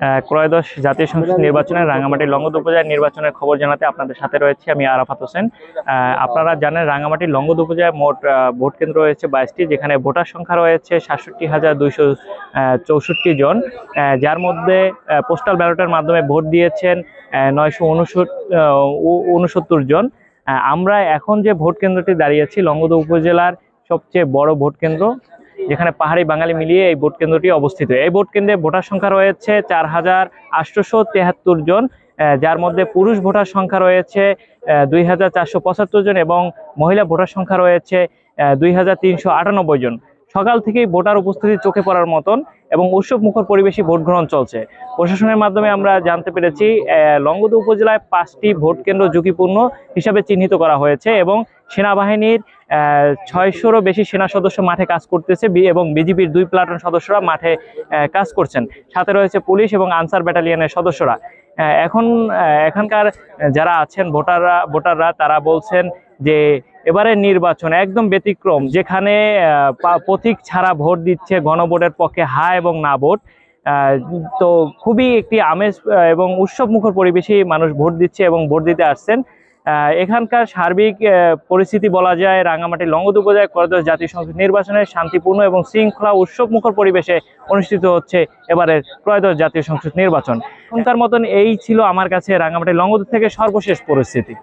ক্রয়োদশ জাতীয় সংসদ নির্বাচনে রাঙামাটি লঙ্গদ উপজেলার নির্বাচনের খবর জানাতে আপনাদের সাথে রয়েছে আমি আরাফাত হোসেন। আপনারা জানেন রাঙামাটি লঙ্গদ উপজেলায় মোট ভোট কেন্দ্র রয়েছে বাইশটি যেখানে ভোটার সংখ্যা রয়েছে সাতষট্টি হাজার দুইশো চৌষট্টি জন। যার মধ্যে পোস্টাল ব্যালটের মাধ্যমে ভোট দিয়েছেন নয়শো উনসত্তর জন। আমরা এখন যে ভোট কেন্দ্রটি দাঁড়িয়েছি লঙ্গদ উপজেলার সবচেয়ে বড় ভোট কেন্দ্র যেখানে পাহাড়ি বাঙালি মিলিয়ে এই ভোট কেন্দ্রটি অবস্থিত। এই ভোট কেন্দ্রে ভোটার সংখ্যা রয়েছে চার হাজার আটশোশো তেহাত্তর জন যার মধ্যে পুরুষ ভোটার সংখ্যা রয়েছে দুই হাজার চারশো পঁচাত্তর জন এবং মহিলা ভোটার সংখ্যা রয়েছে দুই হাজার তিনশো আটানব্বই জন। সকাল থেকেই ভোটার উপস্থিতি চোখে পড়ার মতন এবং উৎসব মুখর পরিবেশে ভোট গ্রহণ চলছে। প্রশাসনের মাধ্যমে আমরা জানতে পেরেছি লংগদু উপজেলায় পাঁচটি ভোট কেন্দ্র ঝুঁকিপূর্ণ হিসাবে চিহ্নিত করা হয়েছে এবং সেনাবাহিনীর ছয়শোরও বেশি সেনা সদস্য মাঠে কাজ করতেছে এবং বিজিবির দুই প্লাটুন সদস্যরা মাঠে কাজ করছেন। সাথে রয়েছে পুলিশ এবং আনসার ব্যাটালিয়নের সদস্যরা। এখন এখানকার যারা আছেন ভোটাররা ভোটাররা, তারা বলছেন যে এবারে নির্বাচন একদম ব্যতিক্রম, যেখানে প্রতীক ছাড়া ভোট দিচ্ছে গণভোটের পক্ষে হা এবং না ভোট। তো খুবই একটি আমেজ এবং উৎসব মুখর পরিবেশেই মানুষ ভোট দিচ্ছে এবং ভোট দিতে আসছেন। এখানকার সার্বিক পরিস্থিতি বলা যায় রাঙামাটি লঙ্গদ উপজেলায় করদশ জাতীয় সংসদ নির্বাচনে শান্তিপূর্ণ এবং শৃঙ্খলা উৎসব মুখর পরিবেশে অনুষ্ঠিত হচ্ছে এবারের ত্রয়োদশ জাতীয় সংসদ নির্বাচন। এখনকার মতন এই ছিল আমার কাছে রাঙামাটি লঙ্গদ থেকে সর্বশেষ পরিস্থিতি।